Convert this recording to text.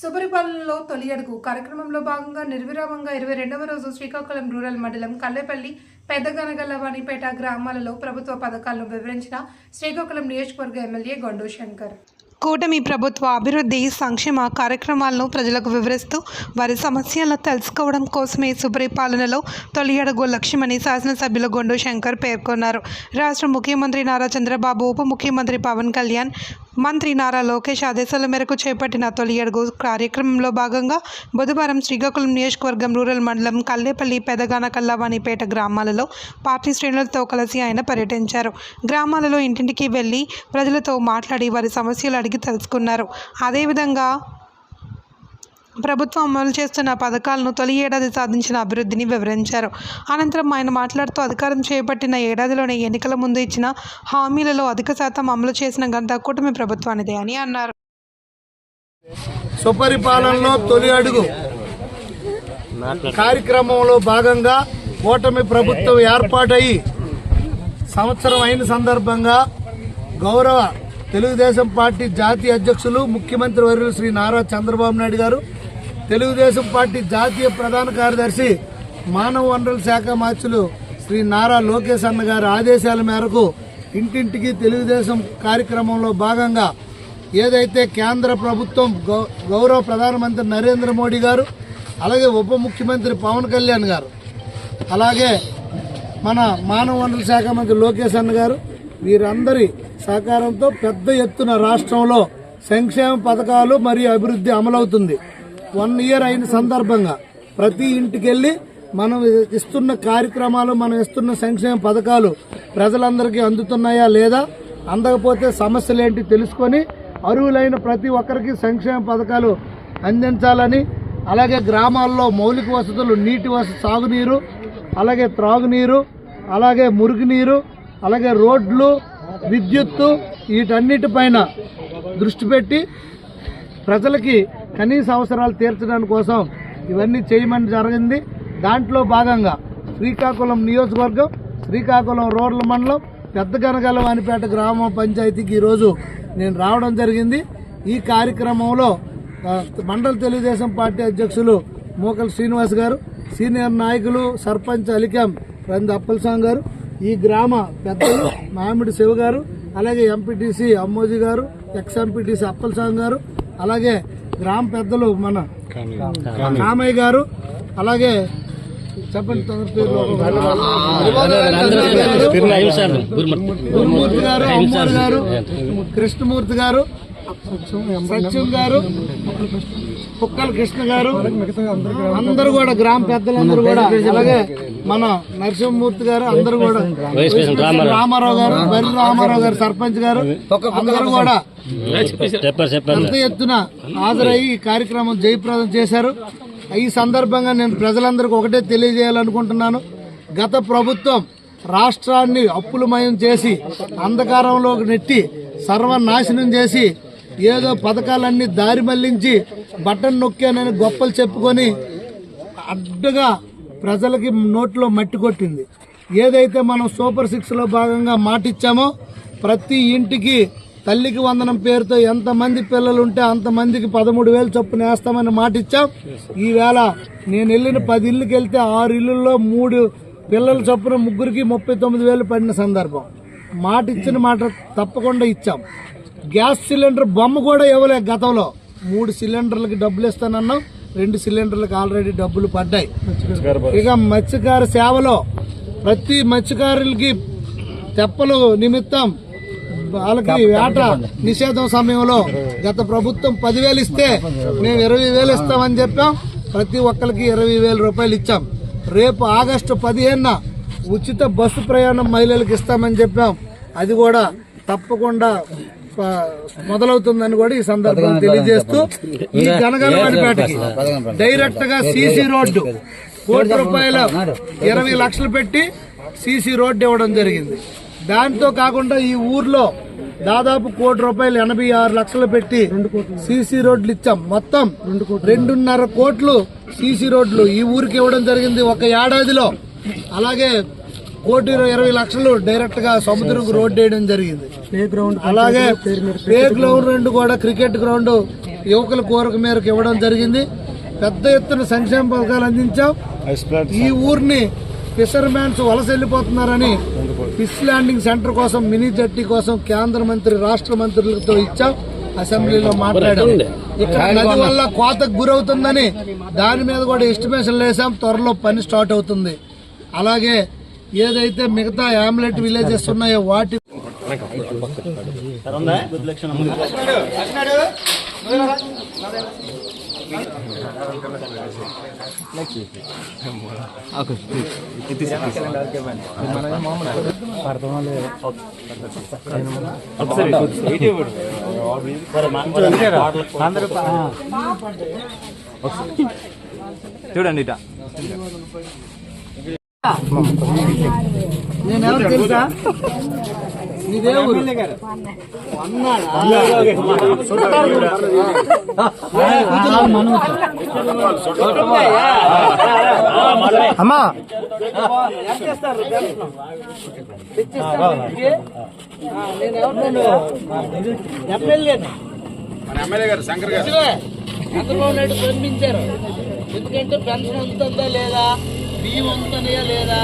శుభరిపాలనలో తొలి అడుగు కార్యక్రమంలో భాగంగా నిర్విరామంగా ఇరవై రెండవ రోజు శ్రీకాకుళం రూరల్ మండలం కల్లేపల్లి పెద్దగనగల్లవాణిపేట గ్రామాలలో ప్రభుత్వ పథకాలను వివరించిన శ్రీకాకుళం నియోజకవర్గ ఎమ్మెల్యే గొండు శంకర్. కూటమి ప్రభుత్వ అభివృద్ధి సంక్షేమ కార్యక్రమాలను ప్రజలకు వివరిస్తూ వారి సమస్యలను తెలుసుకోవడం కోసమే సుపరిపాలనలో తొలి అడుగు లక్ష్యమని శాసనసభ్యులు గొండు శంకర్ పేర్కొన్నారు. రాష్ట్ర ముఖ్యమంత్రి నారా చంద్రబాబు ఉప ముఖ్యమంత్రి పవన్ కళ్యాణ్ మంత్రి నారా లోకేష్ ఆదేశాల మేరకు చేపట్టిన తొలి అడుగు కార్యక్రమంలో భాగంగా బుధవారం శ్రీకాకుళం నియోజకవర్గం రూరల్ మండలం కల్లేపల్లి పెదగాన కల్లావాణిపేట గ్రామాలలో పార్టీ శ్రేణులతో కలిసి ఆయన పర్యటించారు. గ్రామాలలో ఇంటింటికి వెళ్ళి ప్రజలతో మాట్లాడి వారి సమస్యలు అడిగి తెలుసుకున్నారు. అదేవిధంగా ప్రభుత్వం అమలు చేస్తున్న పథకాలను తొలి ఏడాది సాధించిన అభివృద్ధిని వివరించారు. అనంతరం ఆయన మాట్లాడుతూ అధికారం చేపట్టిన ఏడాదిలోనే ఎన్నికల ముందు ఇచ్చిన హామీలలో అధిక శాతం అమలు చేసిన ఘనత కూటమి ప్రభుత్వానిదే అని అన్నారు. సుపరిపాలనలో తొలి అడుగు. కార్యక్రమంలో భాగంగా కూటమి ప్రభుత్వం ఏర్పాటయి సంవత్సరం అయిన సందర్భంగా గౌరవ తెలుగుదేశం పార్టీ జాతీయ అధ్యక్షులు ముఖ్యమంత్రి వర్యులు శ్రీ నారా చంద్రబాబు నాయుడు గారు తెలుగుదేశం పార్టీ జాతీయ ప్రధాన కార్యదర్శి మానవ వనరుల శాఖ మార్చులు శ్రీ నారా లోకేష్ అన్న గారి ఆదేశాల మేరకు ఇంటింటికి తెలుగుదేశం కార్యక్రమంలో భాగంగా ఏదైతే కేంద్ర ప్రభుత్వం గౌ- గౌరవ ప్రధానమంత్రి నరేంద్ర మోడీ గారు అలాగే ఉప ముఖ్యమంత్రి పవన్ కళ్యాణ్ గారు అలాగే మన మానవ వనరుల శాఖ మంత్రి లోకేష్ అన్న గారు వీరందరి సహకారంతో పెద్ద ఎత్తున రాష్ట్రంలో సంక్షేమ పథకాలు మరియు అభివృద్ధి అమలవుతుంది. వన్ ఇయర్ అయిన సందర్భంగా ప్రతి ఇంటికి వెళ్ళి మనం ఇస్తున్న కార్యక్రమాలు మనం ఇస్తున్న సంక్షేమ పథకాలు ప్రజలందరికీ అందుతున్నాయా లేదా? అందకపోతే సమస్యలు ఏంటి తెలుసుకొని అర్హులైన ప్రతి ఒక్కరికి సంక్షేమ పథకాలు అందించాలని అలాగే గ్రామాల్లో మౌలిక వసతులు నీటి వసతి సాగునీరు అలాగే త్రాగునీరు అలాగే మురుగునీరు అలాగే రోడ్లు విద్యుత్తు వీటన్నిటిపైన దృష్టి పెట్టి ప్రజలకి కనీస అవసరాలు తీర్చడం కోసం ఇవన్నీ చేయమని జరిగింది. దాంట్లో భాగంగా శ్రీకాకుళం నియోజకవర్గం శ్రీకాకుళం రోడ్ల మండలం పెద్ద గనగలవానిపేట గ్రామ పంచాయతీకి ఈరోజు నేను రావడం జరిగింది. ఈ కార్యక్రమంలో మండల తెలుగుదేశం పార్టీ అధ్యక్షులు మోకల్ శ్రీనివాస్ గారు సీనియర్ నాయకులు సర్పంచ్ అలికాం రంది అప్పలస్వామి గారు ఈ గ్రామ పెద్దలు మామిడి శివ గారు అలాగే ఎంపీటీసీ అమ్మోజీ గారు ఎక్స్ ఎంపీటీసీ అప్పలస్వామి గారు అలాగే గ్రామ పెద్దలు మన కామయ్య గారు అలాగే చెప్పండి తొందర పేర్లు. గురుమూర్తి గారు గారు కృష్ణమూర్తి గారు సత్యం గారు కుక్కల కృష్ణ గారు అందరూ కూడా గ్రామ పెద్దలందరూ కూడా అలాగే మన నరసింహమూర్తి గారు అందరూ కూడా రామారావు గారు బరి రామారావు గారు సర్పంచ్ గారు అందరూ కూడా పెద్ద ఎత్తున హాజరయ్యి ఈ కార్యక్రమం జయప్రదం చేశారు. ఈ సందర్భంగా నేను ప్రజలందరికీ ఒకటే తెలియజేయాలనుకుంటున్నాను. గత ప్రభుత్వం రాష్ట్రాన్ని అప్పులమయం చేసి అంధకారంలోకి నెట్టి సర్వనాశనం చేసి ఏదో పథకాలన్నీ దారి మళ్ళించి బటన్ నొక్కానని గొప్పలు చెప్పుకొని అడ్డగా ప్రజలకి నోట్లో మట్టి కొట్టింది. ఏదైతే మనం సూపర్ సిక్స్లో భాగంగా మాటిచ్చామో ప్రతి ఇంటికి తల్లికి వందనం పేరుతో ఎంతమంది పిల్లలు ఉంటే అంతమందికి పదమూడు వేలు చొప్పున వేస్తామని మాటిచ్చాం. ఈవేళ నేను వెళ్ళిన పది ఇళ్ళకి వెళ్తే ఆరు ఇళ్ళల్లో మూడు పిల్లల చొప్పున ముగ్గురికి ముప్పై తొమ్మిది వేలు పడిన సందర్భం. మాట ఇచ్చిన మాట తప్పకుండా ఇచ్చాం. గ్యాస్ సిలిండర్ బొమ్మ కూడా ఇవ్వలే గతంలో. మూడు సిలిండర్లకి డబ్బులు ఇస్తానన్నాం. రెండు సిలిండర్లకు ఆల్రెడీ డబ్బులు పడ్డాయి. ఇక మత్స్యకార సేవలో ప్రతి మత్స్యకారులకి తెప్పలు నిమిత్తం వాళ్ళకి వేట నిషేధం సమయంలో గత ప్రభుత్వం పదివేలు ఇస్తే మేము ఇరవై వేలు ఇస్తామని చెప్పాం. ప్రతి ఒక్కరికి ఇరవై వేల రూపాయలు ఇచ్చాం. రేపు ఆగస్టు పదిహేనున ఉచిత బస్సు ప్రయాణం మహిళలకు ఇస్తామని చెప్పాం. అది కూడా తప్పకుండా మొదలవుతుందని కూడా ఈ సందర్భంగా తెలియజేస్తూ ఈ గనగలవాడిపేటకి డైరెక్ట్గా సీసీ రోడ్డు కోటి రూపాయల ఇరవై లక్షలు పెట్టి సీసీ రోడ్డు ఇవ్వడం జరిగింది. దాంతో కాకుండా ఈ ఊర్లో దాదాపు కోటి రూపాయలు ఎనభై ఆరు లక్షలు పెట్టి సీసీ రోడ్లు ఇచ్చాం. మొత్తం రెండున్నర కోట్లు సీసీ రోడ్లు ఈ ఊరికి ఇవ్వడం జరిగింది. ఒక ఏడాదిలో. అలాగే కోటి ఇరవై లక్షలు డైరెక్ట్గా సముద్రంకు రోడ్ వేయడం జరిగింది. అలాగే ప్లే గ్రౌండ్ కూడా క్రికెట్ గ్రౌండ్ యువకుల కోరిక మేరకు ఇవ్వడం జరిగింది. పెద్ద ఎత్తున సంక్షేమ పథకాలు అందించాం. ఈ ఊరిని ఫిషర్ మ్యాన్స్ వలస వెళ్ళిపోతున్నారని ఫిష్ ల్యాండింగ్ సెంటర్ కోసం మినీ జట్టి కోసం కేంద్ర మంత్రి రాష్ట్ర మంత్రులతో ఇచ్చాం. అసెంబ్లీలో మాట్లాడాం. ఇక్కడ నది వల్ల కోతకు గురవుతుందని దాని మీద కూడా ఎస్టిమేషన్ వేసాం త్వరలో పని స్టార్ట్ అవుతుంది. అలాగే ఏదైతే మిగతా యామ్లెట్ విలేజెస్ ఉన్నాయో వాటి చూడండి ఇట. నేను ఎవరు తెలుసా? ఇదే ఊరు అమ్మా. ఎమ్మెల్యే గారు శంకర్ గారు చంద్రబాబు నాయుడు పంపించారు ఎందుకంటే పెన్షన్ ఉంటుందా లేదా? బియ్యం అందుతున్నాయా లేదా?